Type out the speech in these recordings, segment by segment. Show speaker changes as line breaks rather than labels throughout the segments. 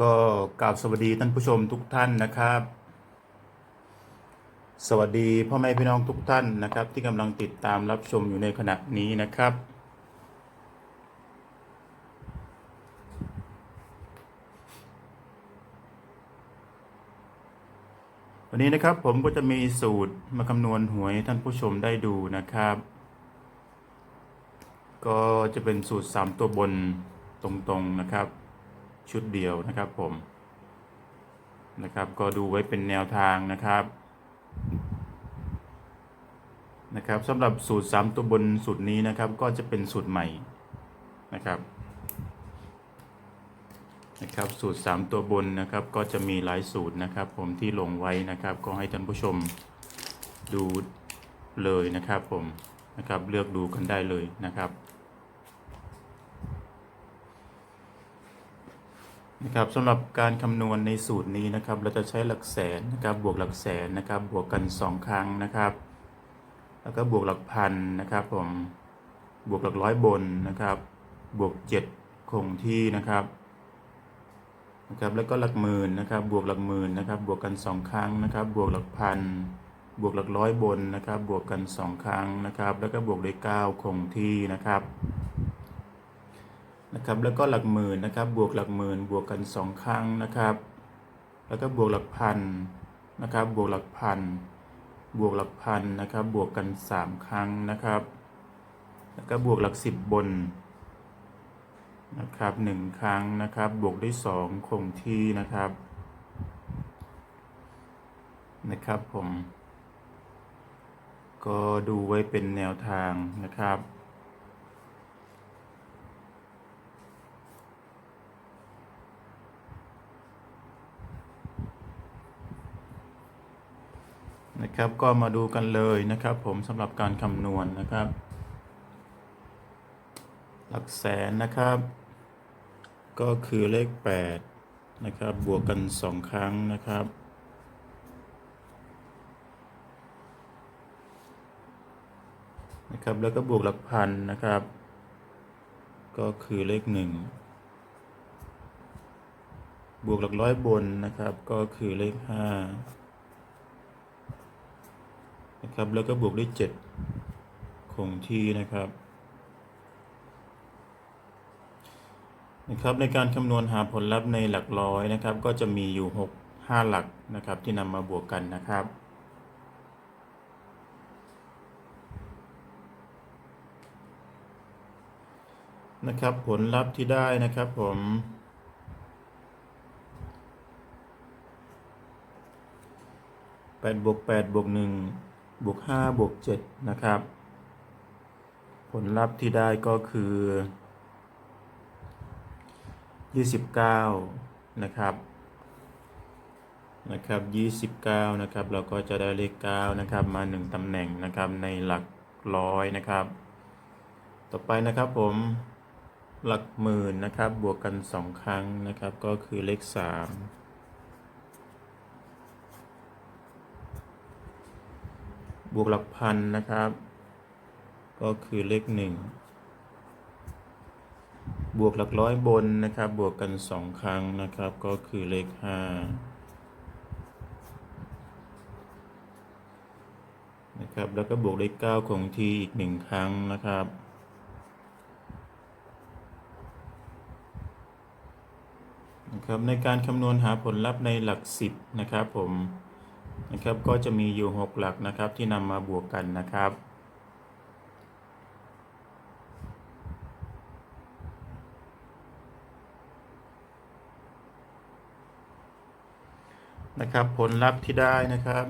ก็กราบสวัสดีท่านผู้ชมทุกท่านนะครับ สวัสดีพ่อแม่พี่น้องทุกท่านนะครับ ที่กำลังติดตามรับชมอยู่ในขณะนี้นะครับ วันนี้นะครับผมก็จะมีสูตรมาคำนวณหวยท่านผู้ชมได้ดูนะครับ ก็จะเป็นสูตร 3 ตัวบนตรงๆนะครับ ชุดเดียวนะครับผมนะครับ ก็ดูไว้เป็นแนวทางนะครับนะครับสำหรับสูตร 3 ตัวบนสูตรนี้นะครับ ก็จะเป็นสูตรใหม่นะครับนะครับสูตร 3 ตัวบนนะครับ ก็จะมีหลายสูตรนะครับ ผมที่ลงไว้นะครับ ก็ให้ท่านผู้ชมดูเลยนะครับผมนะครับเลือกดูกันได้เลยนะครับ นะครับสำหรับการคำนวณในสูตรนี้นะครับ เราจะใช้หลักแสนนะครับบวกหลักแสนนะครับ บวกกัน 2 ครั้งนะครับ แล้วก็บวกหลักพันนะครับผมบวกหลักร้อยบนนะครับ บวก 7 คงที่นะครับนะครับแล้วก็หลักหมื่นนะครับ บวกหลักหมื่นนะครับ บวกกัน 2 ครั้งนะครับ บวกหลักพันบวกหลักร้อยบนนะครับ บวกกัน 2 ครั้งนะครับ แล้วก็บวกด้วย9คงที่นะครับ นะครับแล้วก็หลักหมื่นนะครับบวกหลักหมื่นบวกกัน 2 ครั้งนะครับ แล้วก็บวกหลักพันนะครับบวกหลักพันบวกหลักพันนะครับบวกกัน 3 ครั้งนะครับ แล้วก็บวกหลัก 10 บนนะครับ1ครั้งนะครับบวกด้วย 2 คงที่นะครับนะครับผม ก็ดูไว้เป็นแนวทางนะครับ นะครับก็มาดูกันเลยนะครับ ผมสำหรับการคำนวณนะครับ หลักแสนนะครับ ก็คือเลข 8 นะครับ บวกกัน 2 ครั้งนะครับ นะครับ แล้วก็บวกหลักพันนะครับ ก็คือเลข 1 บวกหลักร้อยบนนะครับ ก็คือเลข 5 นะครับ แล้วก็บวกด้วย7คงที่นะครับนะครับในการคำนวณหาผลลัพธ์ในหลักร้อยนะครับ ก็จะมีอยู่ 6 5 หลักนะครับที่นำมาบวกกันนะครับนะครับผลลัพธ์ที่ได้นะครับผม8บวก8บวก1 บวก5บวก7นะครับ ผลลัพธ์ที่ได้ก็คือ 29 นะครับ นะครับ 29 นะครับ เราก็จะได้เลข 9 นะครับ มา 1ตำแหน่งนะครับในหลักร้อยนะครับ ต่อไปนะครับผมหลักหมื่นนะครับ บวกกัน 2 ครั้งนะครับ ก็คือเลข 3 วกหลักพันนะครับ ก็คือเลข1บวกหลักร้อยบนนะครับ บวกกัน2ครั้งนะครับ ก็คือเลข5นะครับ แล้วก็บวกเลข9คงที่อีก1ครั้งนะครับนะครับในการคำนวณหาผลลัพธ์ในหลัก 10 นะครับผม นะครับ ก็จะมีอยู่ 6 หลักนะครับที่นำมาบวกกันนะครับนะครับผลลัพธ์ที่ได้นะครับ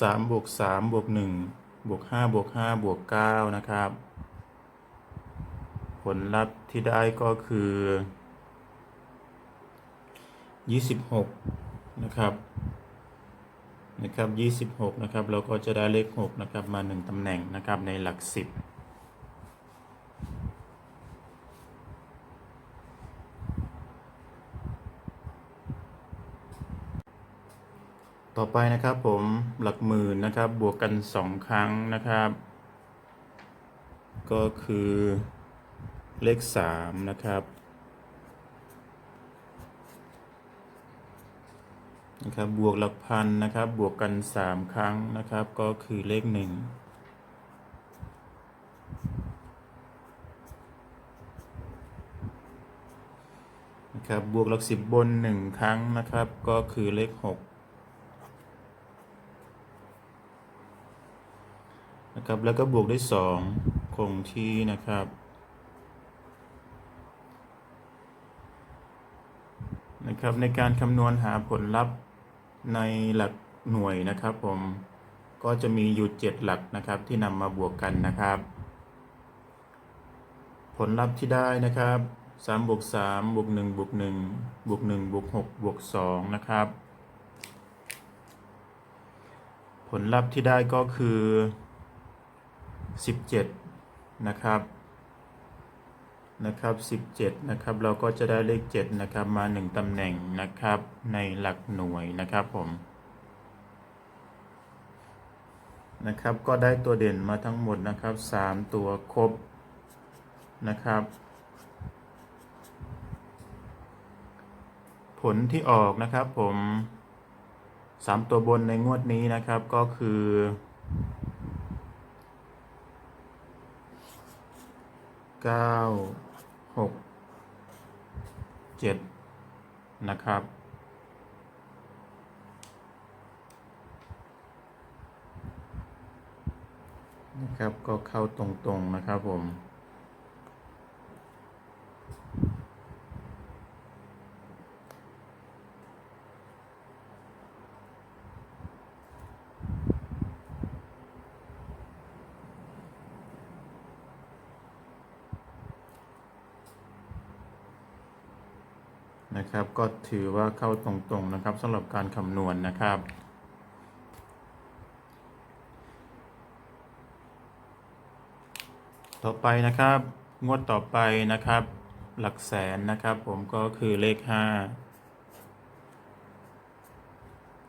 3บวก3บวก1บวก5บวก5บวก9นะครับ ผลลัพธ์ที่ได้ก็คือ 26 นะครับ นะครับ 26 นะครับ เราก็จะได้เลข 6 นะครับ มา 1 ตำแหน่งนะครับ ในหลัก 10ต่อไปนะครับผมหลักหมื่นนะครับบวกกัน 2 ครั้งนะครับ ก็คือเลข 3 นะครับ นะครับบวกหลักพันนะครับบวกกันสามครั้งนะครับ ก็คือเลขหนึ่งนะครับ บวกหลักสิบบนหนึ่งครั้งนะครับ ก็คือเลขหกนะครับ แล้วก็บวกด้วยสองคงที่นะครับ นะครับ ในการคำนวณหาผลลัพธ์ ในหลักหน่วยนะครับผมก็จะมีอยู่ 7 หลักนะครับที่นำมาบวกกันนะครับ ผลลัพธ์ที่ได้นะครับ3บวก3บวก1บวก1บวก1บวก6บวก2นะครับ ผลลัพธ์ที่ได้ก็คือ 17 นะครับ นะครับ17นะครับเราก็จะได้เลข7นะครับมา 1ตำแหน่งนะครับในหลักหน่วยนะครับผมนะครับก็ได้ตัวเด่นมาทั้งหมดนะครับ 3 ตัวครบนะครับ ผลที่ออกนะครับผม 3 ตัวบนในงวดนี้นะครับก็คือเก้า หกเจ็ดนะครับ นะครับก็เข้าตรงๆนะครับผม ก็ถือว่าเข้าตรงๆนะครับสำหรับการคำนวณนะครับ ต่อไปนะครับ งวดต่อไปนะครับ หลักแสนนะครับ ผมก็คือเลข 5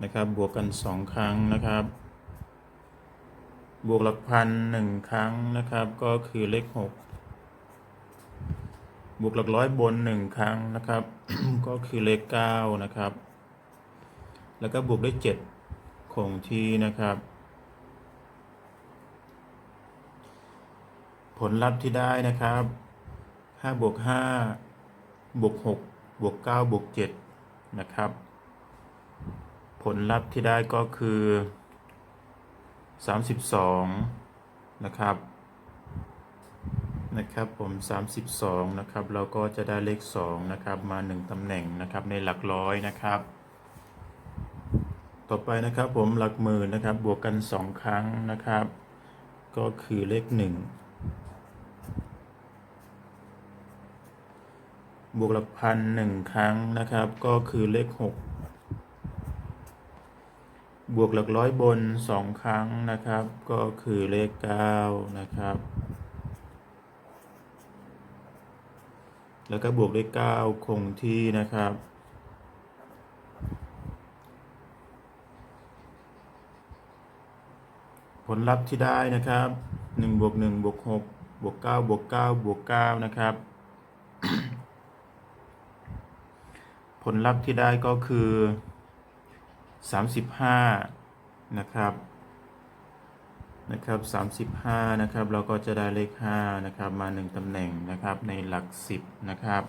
นะครับ บวกกัน 2 ครั้งนะครับ บวกหลักพันหนึ่งครั้งนะครับ ก็คือเลข 6 บวกหลักร้อยบนหนึ่งครั้งนะครับ ก็คือเลขเก้านะครับ แล้วก็บวกด้วยเจ็ดคงที่นะครับ ผลลัพธ์ที่ได้นะครับห้าบวกห้าบวกหกบวกเก้าบวกเจ็ดนะครับ ผลลัพธ์ที่ได้ก็คือสามสิบสองนะครับ นะครับผม 32 นะครับเราก็จะได้เลข 2 นะครับ มา 1 ตำแหน่งนะครับในหลักร้อยนะครับ ต่อไปนะครับผมหลักหมื่นนะครับบวกกัน 2 ครั้งนะครับ ก็คือเลข 1 บวกหลักพันหนึ่งครั้งนะครับ ก็คือเลข 6 บวกหลักร้อยบน 2 ครั้งนะครับ ก็คือเลข 9 นะครับ แล้วก็บวกด้วย 9 คงที่นะครับ ผลลัพธ์ที่ได้นะครับ1บวก1บวก6บวก9บวก9บวก9นะครับ ผลลัพธ์ที่ได้ก็คือ 35 นะครับ นะครับ35นะครับเราก็จะได้เลข5นะครับมา 1ตำแหน่งนะครับในหลัก 10นะครับ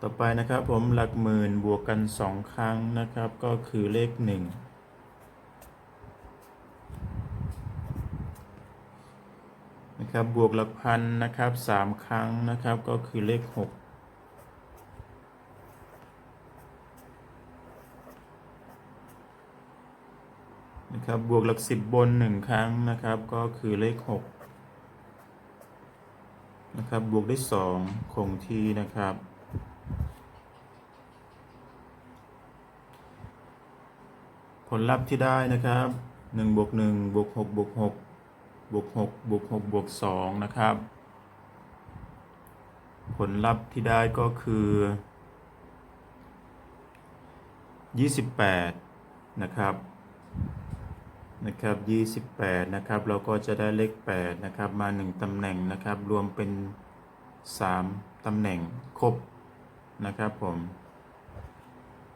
ต่อไปนะครับผมหลักหมื่นบวกกัน 2 ครั้งนะครับก็คือเลข 1 นะครับบวกหลักพันนะครับ 3 ครั้งนะครับก็คือเลข 6 นะครับ บวกหลักสิบบนหนึ่งครั้งนะครับ ก็คือเลขหกนะครับ บวกได้สองคงที่นะครับ ผลลัพธ์ที่ได้นะครับหนึ่งบวกหนึ่งบวกหกบวกหกบวกหกบวกหกบวกสองนะครับ ผลลัพธ์ที่ได้ก็คือยี่สิบแปดนะครับ นะครับ28นะครับเราก็จะได้เลข8นะครับมา 1ตำแหน่งนะครับรวมเป็น 3ตำแหน่งครบนะครับผม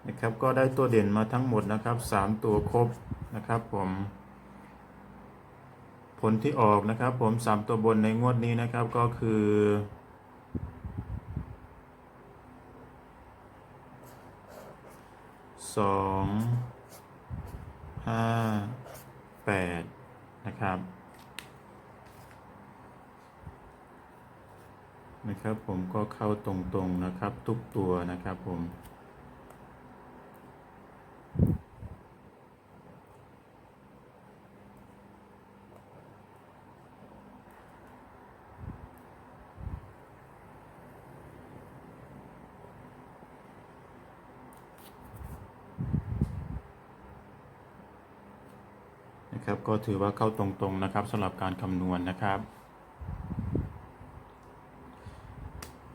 นะครับก็ได้ตัวเด่นมาทั้งหมดนะครับสามตัวครบนะครับผมผลที่ออกนะครับผมสามตัวบนในงวดนี้นะครับก็คือสองห้า แปดนะครับนะครับผมก็เข้าตรงๆนะครับทุกตัวนะครับผม นะครับ ก็ถือว่าเข้าตรงๆนะครับสำหรับการคำนวณนะครับ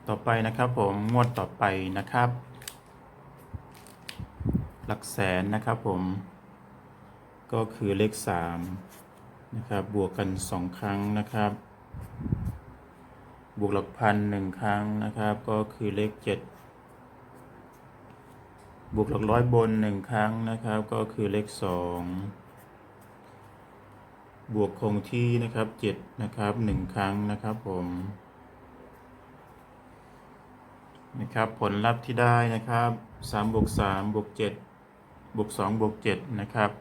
ต่อไปนะครับผมงวดต่อไปนะครับ หลักแสนนะครับผมก็คือเลข3นะครับบวกกัน 2 ครั้งนะครับ บวกหลักพันหนึ่งครั้งนะครับ ก็คือเลข 7 บวกหลักร้อยบนหนึ่งครั้งนะครับ ก็คือเลข 2 บวกคงที่นะครับเจ็ดนะครับหนึ่งครั้งนะครับผมนะครับผลลัพธ์ที่ได้นะครับสามบวกสามบวกเจ็ดบวกสองบวกเจ็ดนะครับ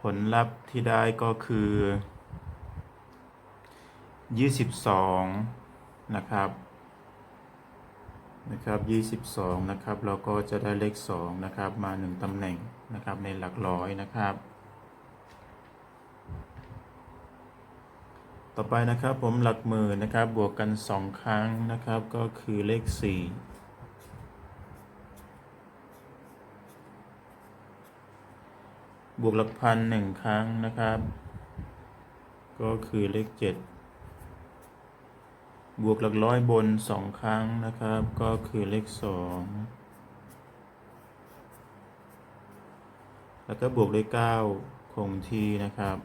ผลลัพธ์ที่ได้ก็คือยี่สิบสองนะครับนะครับยี่สิบสองนะครับ เราก็จะได้เลขสองนะครับ มาหนึ่งตำแหน่งนะครับ ในหลักร้อยนะครับ ต่อไปนะครับผมหลักหมื่นนะครับบวกกัน 2 ครั้งนะครับก็คือเลข 4 บวกหลักพันหนึ่งครั้งนะครับ ก็คือเลข 7 บวกหลักร้อยบน 2 ครั้งนะครับ ก็คือเลข 2 แล้วก็บวกเลข9คงที่นะครับ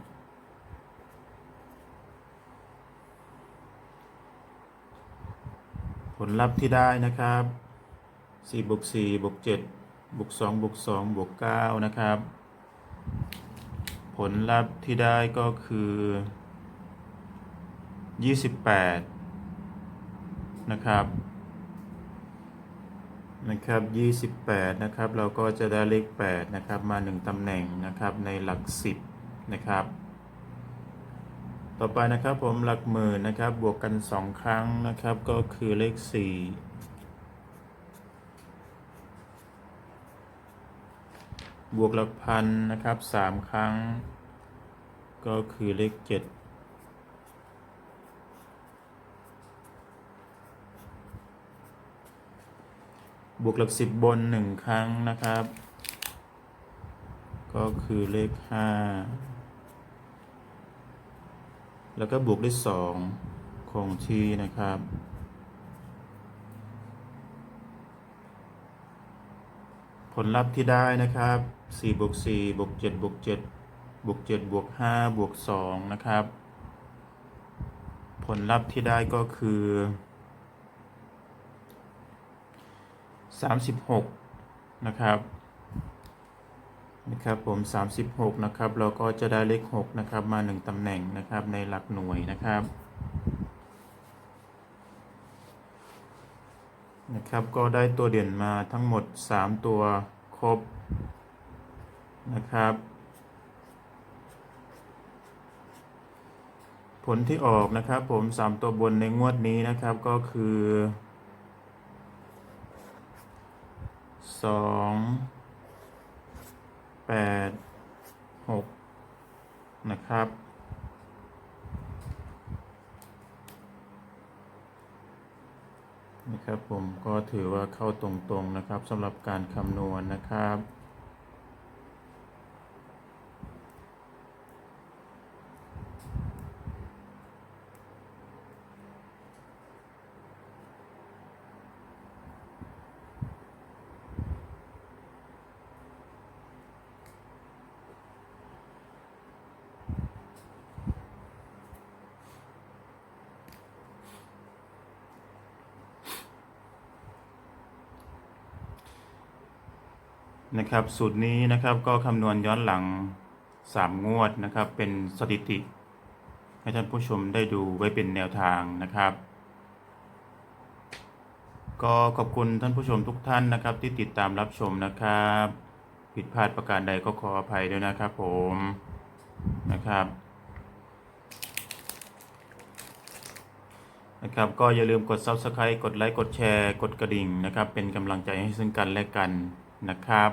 ผลลัพธ์ที่ได้นะครับ4บวก4บวก7บวก2บวก2บวก9นะครับ ผลลัพธ์ที่ได้ก็คือ 28 นะครับ นะครับ 28 นะครับ เราก็จะได้เลข 8 นะครับ มา 1ตำแหน่งนะครับ ในหลัก 10 นะครับ ต่อไปนะครับผมหลักหมื่นนะครับบวกกัน 2 ครั้งนะครับก็คือเลข 4 บวกหลักพันนะครับ 3 ครั้ง ก็คือเลข 7บวกหลัก10บน1ครั้งนะครับ ก็คือเลข5 แล้วก็บวกด้วยสองคงทีนะครับ ผลลัพธ์ที่ได้นะครับ4บวก4บวก7บวก7บวก7บวก5บวก2นะครับ ผลลัพธ์ที่ได้ก็คือ 36 นะครับ นะครับผม 36 นะครับ เราก็จะได้เลข 6 นะครับ มา 1 ตำแหน่งนะครับ ในหลักหน่วยนะครับ นะครับ ก็ได้ตัวเด่นมาทั้งหมด 3 ตัวครบ นะครับ ผลที่ออกนะครับผม 3 ตัวบนในงวดนี้นะครับ ก็คือ 2 แปดหกนะครับ นะครับผมก็ถือว่าเข้าตรงๆนะครับสำหรับการคำนวณนะครับ นะครับ สูตรนี้นะครับก็คำนวณย้อนหลัง 3 งวดนะครับ เป็นสถิติ ให้ท่านผู้ชมได้ดูไว้เป็นแนวทางนะครับ ก็ขอบคุณท่านผู้ชมทุกท่านนะครับ ที่ติดตามรับชมนะครับ ผิดพลาดประการใดก็ขออภัยด้วยนะครับผมนะครับนะครับก็อย่าลืมกด Subscribe กดไลค์ กดแชร์ กดกระดิ่งนะครับ เป็นกำลังใจให้ซึ่งกันและกันนะครับ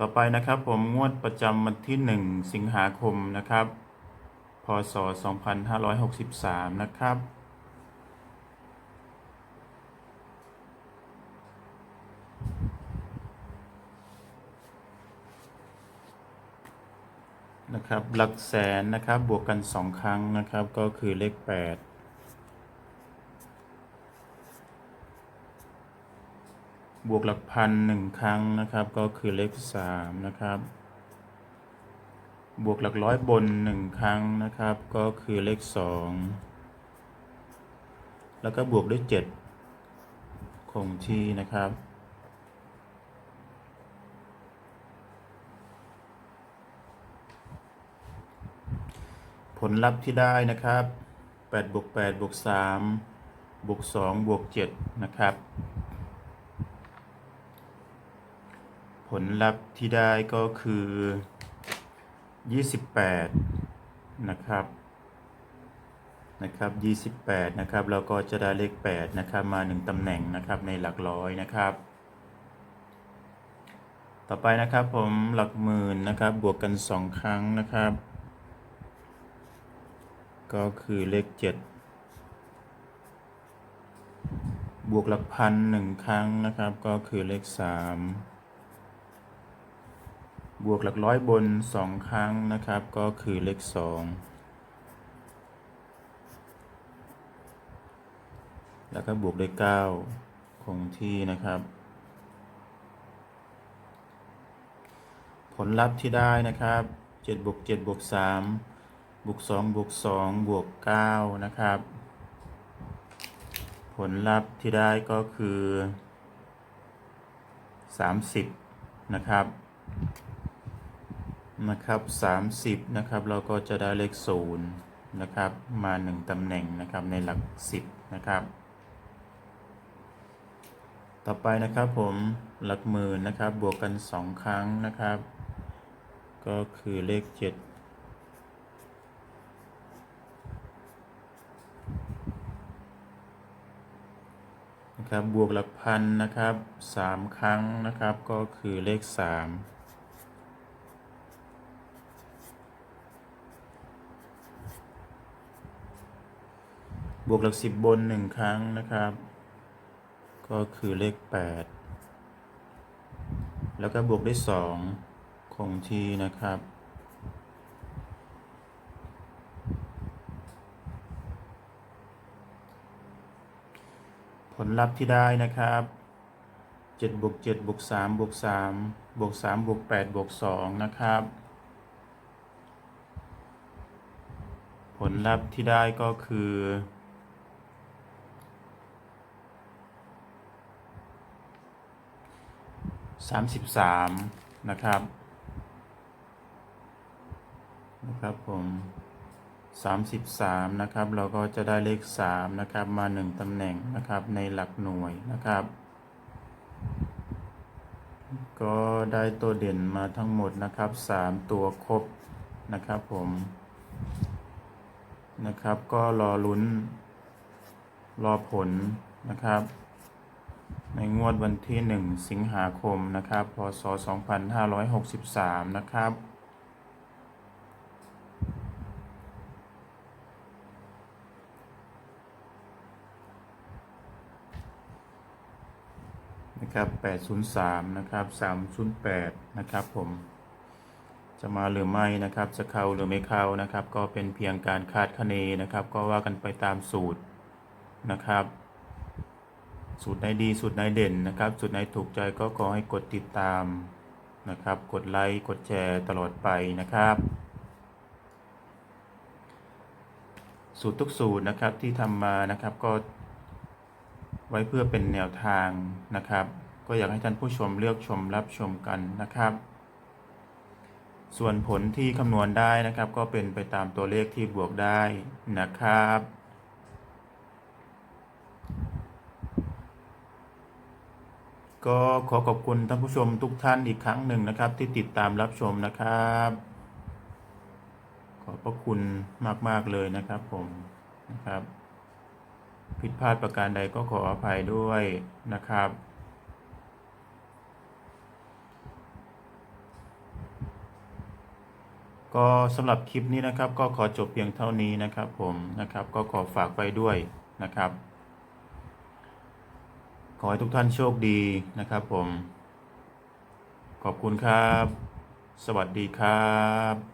ต่อไปนะครับผมงวดประจำวันที่ 1 สิงหาคมนะครับ พศ 2563 นะครับ นะครับ หลักแสนนะครับบวกกัน 2 ครั้งนะครับ ก็คือเลข 8 บวกหลักพันหนึ่งครั้งนะครับ ก็คือเลข3นะครับ บวกหลักร้อยบน1ครั้งนะครับ ก็คือเลข2แล้วก็บวกด้วย7คงที่นะครับผลลัพธ์ที่ได้นะครับ8บวก8บวก3บวก2บวก7นะครับ ผลลัพธ์ที่ได้ก็คือ 28 นะครับนะครับ28 นะครับแล้วก็จะได้เลข 8 นะครับ มา 1ตำแหน่งนะครับในหลักร้อยนะครับ ต่อไปนะครับผมหลักหมื่นนะครับบวกกัน 2 ครั้งนะครับ ก็คือเลข 7 บวกหลักพันหนึ่งครั้งนะครับ ก็คือเลข 3 บวกหลักร้อยบน 2 ครั้งนะครับ ก็คือเลข 2 แล้วก็บวกด้วย9คงที่นะครับ ผลลัพธ์ที่ได้นะครับ7บวก7บวก3บวก2บวก2บวก9นะครับ ผลลัพธ์ที่ได้ก็คือ 30 นะครับ นะครับ30นะครับเราก็จะได้เลข0นะครับมา 1ตำแหน่งนะครับในหลัก 10นะครับ ต่อไปนะครับผมหลักหมื่นนะครับบวกกัน 2 ครั้งนะครับ ก็คือเลข 7นะครับบวกหลักพันนะครับ 3 ครั้งนะครับก็คือเลข 3 บวกหลักสิบบนหนึ่งครั้งนะครับ ก็คือเลข8แล้วก็บวกด้วยสองคงที่นะครับ ผลลัพธ์ที่ได้นะครับ7บวก7บวก3บวก3บวก3บวก8บวก2นะครับ ผลลัพธ์ที่ได้ก็คือ 33นะครับ นะครับผม33นะครับ เราก็จะได้เลข3นะครับมา1ตำแหน่งนะครับในหลักหน่วยนะครับ ก็ได้ตัวเด่นมาทั้งหมดนะครับ3ตัวครบนะครับผมนะครับก็รอลุ้นรอผลนะครับ ในงวดวันที่ 1 สิงหาคมนะครับ พศ 2563 นะครับ นะครับ 803 นะครับ 308 นะครับผม จะมาหรือไม่นะครับ จะเข้าหรือไม่เข้านะครับ ก็เป็นเพียงการคาดคะเนนะครับ ก็ว่ากันไปตามสูตรนะครับ สูตรไหนดีสูตรไหนเด่นนะครับ สูตรไหนถูกใจก็ขอให้กดติดตามนะครับ กดไลค์กดแชร์ตลอดไปนะครับ สูตรทุกสูตรนะครับที่ทำมานะครับก็ไว้เพื่อเป็นแนวทางนะครับ ก็อยากให้ท่านผู้ชมเลือกชมรับชมกันนะครับ ส่วนผลที่คำนวณได้นะครับ ก็เป็นไปตามตัวเลขที่บวกได้นะครับ ก็ขอขอบคุณท่านผู้ชมทุกท่านอีกครั้งหนึ่งนะครับ ที่ติดตามรับชมนะครับ ขอบพระคุณมาก ๆ เลยนะครับผมนะครับ ผิดพลาดประการใดก็ขออภัยด้วยนะครับก็สำหรับคลิปนี้นะครับก็ขอจบเพียงเท่านี้นะครับผมนะครับก็ขอฝากไปด้วยนะครับ ขอให้ทุกท่านโชคดีนะครับผม ขอบคุณครับ สวัสดีครับ